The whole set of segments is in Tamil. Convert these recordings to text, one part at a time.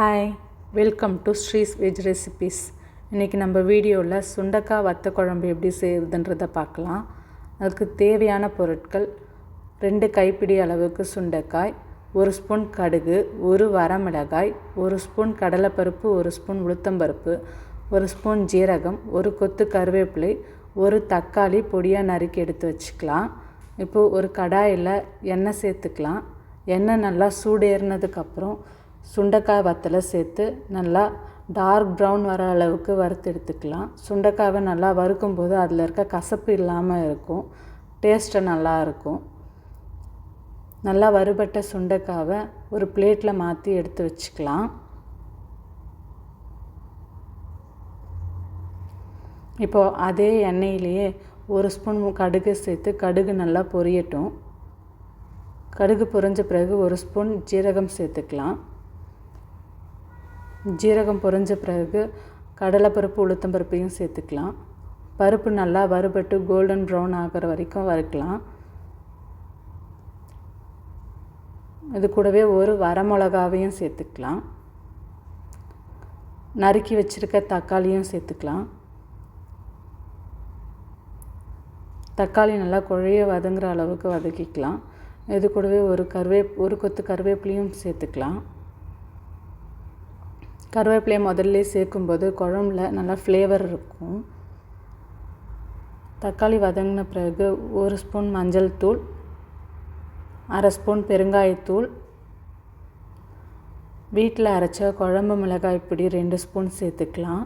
Hi welcome to Sri's veg recipes இன்றைக்கி நம்ம வீடியோவில் சுண்டக்காய் வத்த குழம்பு எப்படி செய்யுதுன்றதை பார்க்கலாம். அதுக்கு தேவையான பொருட்கள் ரெண்டு கைப்பிடி அளவுக்கு சுண்டைக்காய் ஒரு ஸ்பூன் கடுகு ஒரு வரமிளகாய் ஒரு ஸ்பூன் கடலைப்பருப்பு ஒரு ஸ்பூன் உளுத்தம்பருப்பு ஒரு ஸ்பூன் ஜீரகம் ஒரு கொத்து கருவேப்பிலை ஒரு தக்காளி பொடியாக நறுக்கி எடுத்து வச்சுக்கலாம். இப்போது ஒரு கடாயில் எண்ணெய் சேர்த்துக்கலாம். எண்ணெய் நல்லா சூடேறினதுக்கப்புறம் சுண்டைக்காய் வத்தலை சேர்த்து நல்லா டார்க் ப்ரௌன் வர அளவுக்கு வறுத்து எடுத்துக்கலாம். சுண்டைக்காவை நல்லா வறுக்கும்போது அதில் இருக்க கசப்பு இல்லாமல் இருக்கும். டேஸ்ட்டு நல்லா இருக்கும். நல்லா வறுபட்ட சுண்டைக்காவை ஒரு பிளேட்டில் மாற்றி எடுத்து வச்சுக்கலாம். இப்போது அதே எண்ணெயிலேயே ஒரு ஸ்பூன் கடுகு சேர்த்து கடுகு நல்லா பொரியட்டும். கடுகு பொரிஞ்ச பிறகு ஒரு ஸ்பூன் ஜீரகம் சேர்த்துக்கலாம். ஜீரகம் பொரிஞ்ச பிறகு கடலைப்பருப்பு உளுத்தம்பருப்பையும் சேர்த்துக்கலாம். பருப்பு நல்லா வறுபட்டு கோல்டன் ப்ரௌன் ஆகிற வரைக்கும் வறுக்கலாம். இது கூடவே ஒரு வரமிளகாவையும் சேர்த்துக்கலாம். நறுக்கி வச்சுருக்க தக்காளியும் சேர்த்துக்கலாம். தக்காளி நல்லா குழைய வதங்குற அளவுக்கு வதக்கிக்கலாம். இது கூடவே ஒரு கருவே ஒரு கொத்து கருவேப்பிலையும் சேர்த்துக்கலாம். கருவேப்பிலையை முதல்ல சேர்க்கும்போது குழம்புல நல்லா ஃப்ளேவர் இருக்கும். தக்காளி வதங்கின பிறகு ஒரு ஸ்பூன் மஞ்சள் தூள் அரை ஸ்பூன் பெருங்காயத்தூள் வீட்டில் அரைச்ச குழம்பு மிளகாய் பொடி ரெண்டு ஸ்பூன் சேர்த்துக்கலாம்.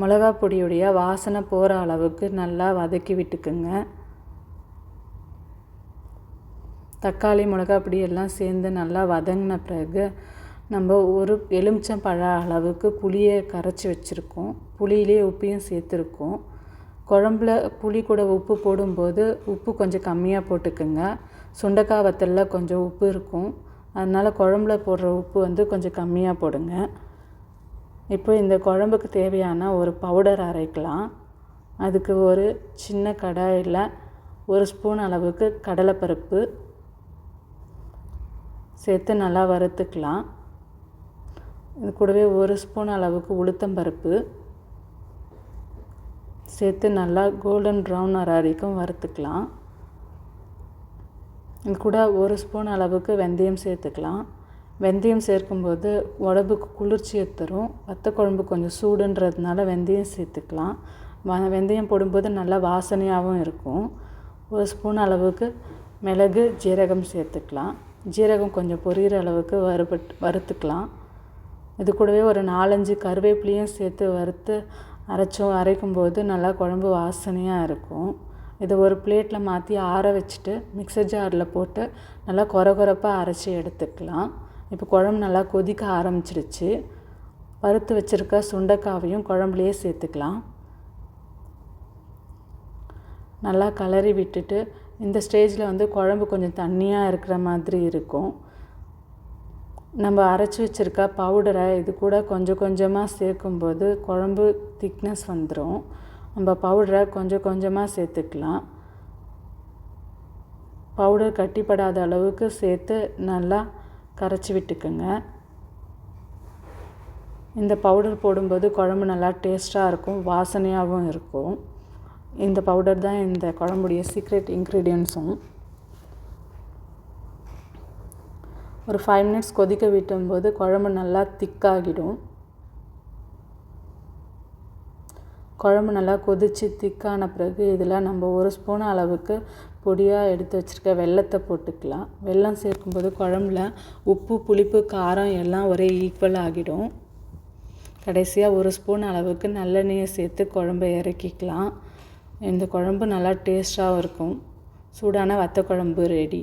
மிளகா பொடியுடைய வாசனை போகிற அளவுக்கு நல்லா வதக்கி விட்டுக்குங்க. தக்காளி மிளகா பொடி எல்லாம் சேர்ந்து நல்லா வதங்கின பிறகு நம்ம ஒரு எலுமிச்சம் பழ அளவுக்கு புளியை கரைச்சி வச்சுருக்கோம். புளியிலேயே உப்பையும் சேர்த்துருக்கோம். குழம்புல புளி கூட உப்பு போடும்போது உப்பு கொஞ்சம் கம்மியாக போட்டுக்குங்க. சுண்டக்காய் வத்தலில் கொஞ்சம் உப்பு இருக்கும். அதனால் குழம்புல போடுற உப்பு வந்து கொஞ்சம் கம்மியாக போடுங்க. இப்போ இந்த குழம்புக்கு தேவையான ஒரு பவுடர் அரைக்கலாம். அதுக்கு ஒரு சின்ன கடாயில் ஒரு ஸ்பூன் அளவுக்கு கடலைப்பருப்பு சேர்த்து நல்லா வறுத்துக்கலாம். இது கூடவே ஒரு ஸ்பூன் அளவுக்கு உளுத்தம்பருப்பு சேர்த்து நல்லா கோல்டன் ப்ரௌன் வர வரைக்கும் வறுத்துக்கலாம். இது கூட ஒரு ஸ்பூன் அளவுக்கு வெந்தயம் சேர்த்துக்கலாம். வெந்தயம் சேர்க்கும்போது உடம்புக்கு குளிர்ச்சியை தரும். வத்த குழம்பு கொஞ்சம் சூடுன்றதுனால வெந்தயம் சேர்த்துக்கலாம். வ வெந்தயம் போடும்போது நல்லா வாசனையாகவும் இருக்கும். ஒரு ஸ்பூன் அளவுக்கு மிளகு ஜீரகம் சேர்த்துக்கலாம். ஜீரகம் கொஞ்சம் பொரியிற அளவுக்கு வறுபட் வறுத்துக்கலாம். இது கூடவே ஒரு நாலஞ்சு கருவேப்பிலையும் சேர்த்து வறுத்து அரைச்சோம் அரைக்கும்போது நல்லா குழம்பு வாசனையாக இருக்கும். இதை ஒரு பிளேட்டில் மாற்றி ஆற வச்சுட்டு மிக்சர் ஜாரில் போட்டு நல்லா கொர கொரப்பாக அரைச்சி எடுத்துக்கலாம். இப்போ குழம்பு நல்லா கொதிக்க ஆரம்பிச்சிருச்சு. வறுத்து வச்சுருக்க சுண்டைக்காவையும் குழம்புலையே சேர்த்துக்கலாம். நல்லா கலரி விட்டுட்டு இந்த ஸ்டேஜில் வந்து குழம்பு கொஞ்சம் தண்ணியாக இருக்கிற மாதிரி இருக்கும். நம்ம அரைச்சி வச்சுருக்க பவுடரை இது கூட கொஞ்சம் கொஞ்சமாக சேர்க்கும்போது குழம்பு திக்னஸ் வந்துடும் நம்ம பவுடரை கொஞ்சம் கொஞ்சமாக சேர்த்துக்கலாம். பவுடர் கட்டிப்படாத அளவுக்கு சேர்த்து நல்லா கரைச்சி விட்டுக்குங்க. இந்த பவுடர் போடும்போது குழம்பு நல்லா டேஸ்ட்டாக இருக்கும் வாசனையாகவும் இருக்கும். இந்த பவுடர் தான் இந்த குழம்புடைய சீக்ரெட் இன்க்ரீடியன்ஸும் ஒரு ஃபைவ் மினிட்ஸ் கொதிக்க விட்டும்போது குழம்பு நல்லா திக்காகிடும் குழம்பு நல்லா கொதித்து திக்கான பிறகு இதில் நம்ம ஒரு ஸ்பூன் அளவுக்கு பொடியாக எடுத்து வச்சுருக்க வெள்ளத்தை போட்டுக்கலாம். வெல்லம் சேர்க்கும்போது குழம்புல உப்பு புளிப்பு காரம் எல்லாம் ஒரே ஈக்குவல் ஆகிடும். கடைசியாக ஒரு ஸ்பூன் அளவுக்கு நல்லெண்ணெயை சேர்த்து குழம்பை இறக்கிக்கலாம். இந்த குழம்பு நல்லா டேஸ்ட்டாகவும் இருக்கும். சூடான வத்த குழம்பு ரெடி